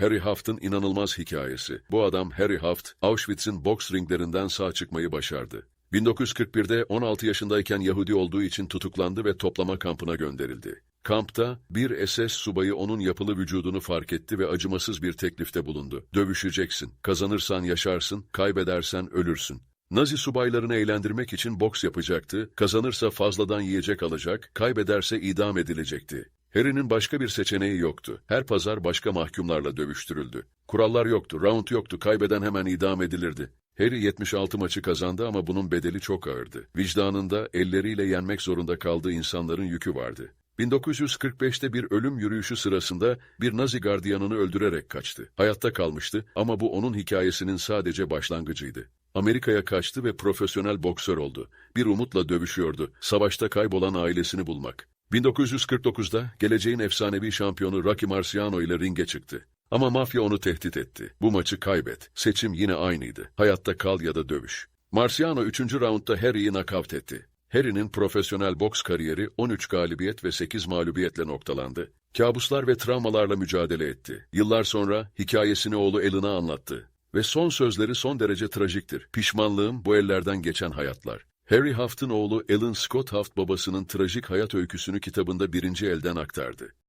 Harry Haft'ın inanılmaz hikayesi. Bu adam Harry Haft, Auschwitz'in boks ringlerinden sağ çıkmayı başardı. 1941'de 16 yaşındayken Yahudi olduğu için tutuklandı ve toplama kampına gönderildi. Kampta bir SS subayı onun yapılı vücudunu fark etti ve acımasız bir teklifte bulundu. Dövüşeceksin, kazanırsan yaşarsın, kaybedersen ölürsün. Nazi subaylarını eğlendirmek için boks yapacaktı, kazanırsa fazladan yiyecek alacak, kaybederse idam edilecekti. Harry'nin başka bir seçeneği yoktu. Her pazar başka mahkumlarla dövüştürüldü. Kurallar yoktu, round yoktu, kaybeden hemen idam edilirdi. Harry 76 maçı kazandı ama bunun bedeli çok ağırdı. Vicdanında elleriyle yenmek zorunda kaldığı insanların yükü vardı. 1945'te bir ölüm yürüyüşü sırasında bir Nazi gardiyanını öldürerek kaçtı. Hayatta kalmıştı ama bu onun hikayesinin sadece başlangıcıydı. Amerika'ya kaçtı ve profesyonel boksör oldu. Bir umutla dövüşüyordu. Savaşta kaybolan ailesini bulmak. 1949'da geleceğin efsanevi şampiyonu Rocky Marciano ile ringe çıktı. Ama mafya onu tehdit etti. Bu maçı kaybet. Seçim yine aynıydı. Hayatta kal ya da dövüş. Marciano 3. raundda Harry'i nakavt etti. Harry'nin profesyonel boks kariyeri 13 galibiyet ve 8 mağlubiyetle noktalandı. Kabuslar ve travmalarla mücadele etti. Yıllar sonra hikayesini oğlu Alan'a anlattı. Ve son sözleri son derece trajiktir. Pişmanlığım bu ellerden geçen hayatlar. Harry Haft'ın oğlu Alan Scott Haft babasının trajik hayat öyküsünü kitabında birinci elden aktardı.